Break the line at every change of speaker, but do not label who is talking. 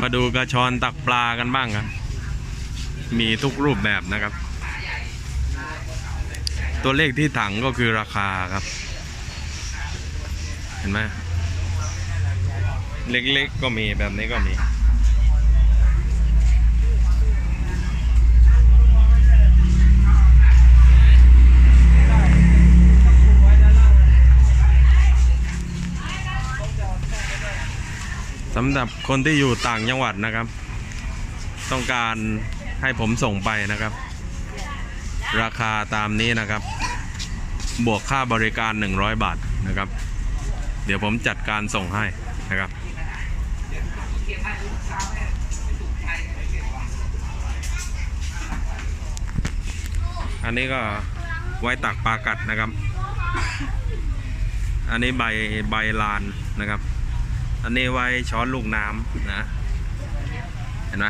มาดูกระชอนตักปลากันบ้างครับ มีทุกรูปแบบนะครับ ตัวเลขที่ถังก็คือราคาครับ เห็นไหมเล็กๆก็มีแบบนี้ก็มี สำหรับคนที่อยู่ต่างจังหวัดนะครับ ต้องการให้ผมส่งไปนะครับ ราคาตามนี้นะครับ บวกค่าบริการ 100 บาทนะครับ เดี๋ยวผมจัดการส่งให้นะครับอันนี้ก็ไว้ตักปลากัดนะครับ อันนี้ใบใบลานนะครับ อันนี้ไว้ช้อนลูกน้ำนะ เห็นไหม